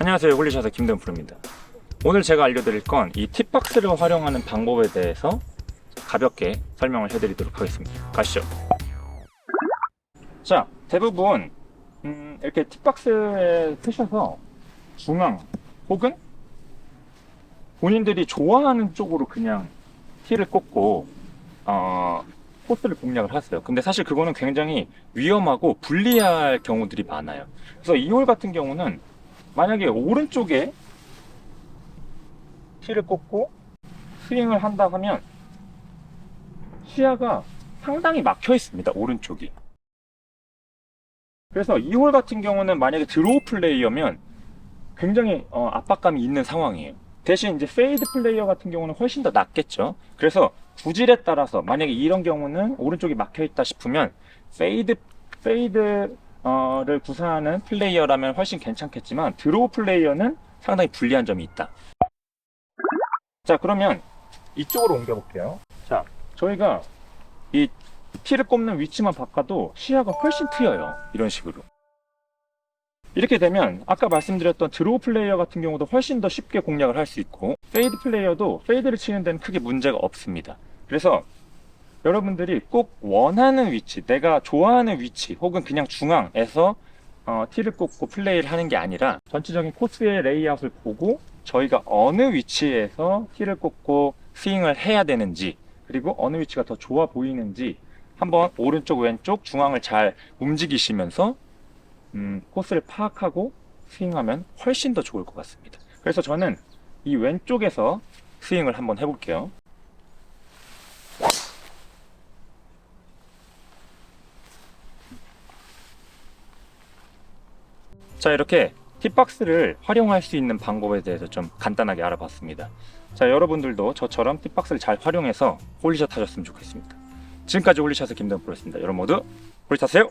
안녕하세요. 홀리샷의 김동프로입니다. 오늘 제가 알려드릴 건 이 팁박스를 활용하는 방법에 대해서 가볍게 설명을 해드리도록 하겠습니다. 가시죠. 자 대부분 음, 이렇게 팁박스에 쓰셔서 중앙 혹은 본인들이 좋아하는 쪽으로 그냥 티를 꽂고 어, 코스를 공략을 하세요. 근데 사실 그거는 굉장히 위험하고 불리할 경우들이 많아요. 그래서 이홀 같은 경우는 만약에 오른쪽에 티를 꽂고 스윙을 한다 하면 시야가 상당히 막혀 있습니다. 오른쪽이. 그래서 이홀 같은 경우는 만약에 드로우 플레이어면 굉장히 어, 압박감이 있는 상황이에요. 대신 이제 페이드 플레이어 같은 경우는 훨씬 더 낫겠죠. 그래서 구질에 따라서 만약에 이런 경우는 오른쪽이 막혀 있다 싶으면 페이드 페이드 를 구사하는 플레이어라면 훨씬 괜찮겠지만 드로우 플레이어는 상당히 불리한 점이 있다. 자 그러면 이쪽으로 옮겨 볼게요. 자 저희가 이 티를 꼽는 위치만 바꿔도 시야가 훨씬 트여요. 이런 식으로. 이렇게 되면 아까 말씀드렸던 드로우 플레이어 같은 경우도 훨씬 더 쉽게 공략을 할 수 있고 페이드 플레이어도 페이드를 치는 데는 크게 문제가 없습니다. 그래서 여러분들이 꼭 원하는 위치, 내가 좋아하는 위치, 혹은 그냥 중앙에서 어, 티를 꽂고 플레이를 하는 게 아니라 전체적인 코스의 레이아웃을 보고 저희가 어느 위치에서 티를 꽂고 스윙을 해야 되는지 그리고 어느 위치가 더 좋아 보이는지 한번 오른쪽, 왼쪽, 중앙을 잘 움직이시면서 음, 코스를 파악하고 스윙하면 훨씬 더 좋을 것 같습니다. 그래서 저는 이 왼쪽에서 스윙을 한번 해볼게요. 자 이렇게 팁박스를 활용할 수 있는 방법에 대해서 좀 간단하게 알아봤습니다. 자 여러분들도 저처럼 팁박스를 잘 활용해서 홀리샷 하셨으면 좋겠습니다. 지금까지 홀리샷의 김동프로였습니다. 여러분 모두 홀리샷 하세요.